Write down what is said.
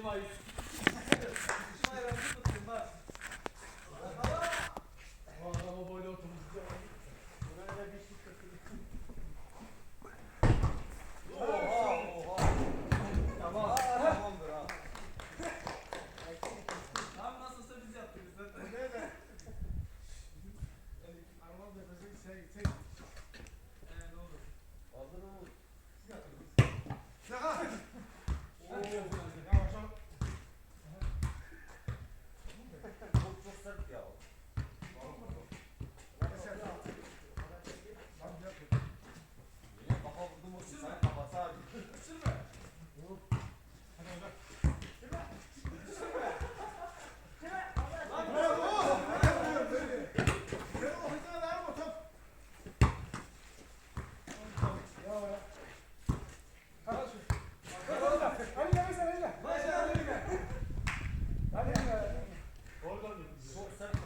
Thank Çok sert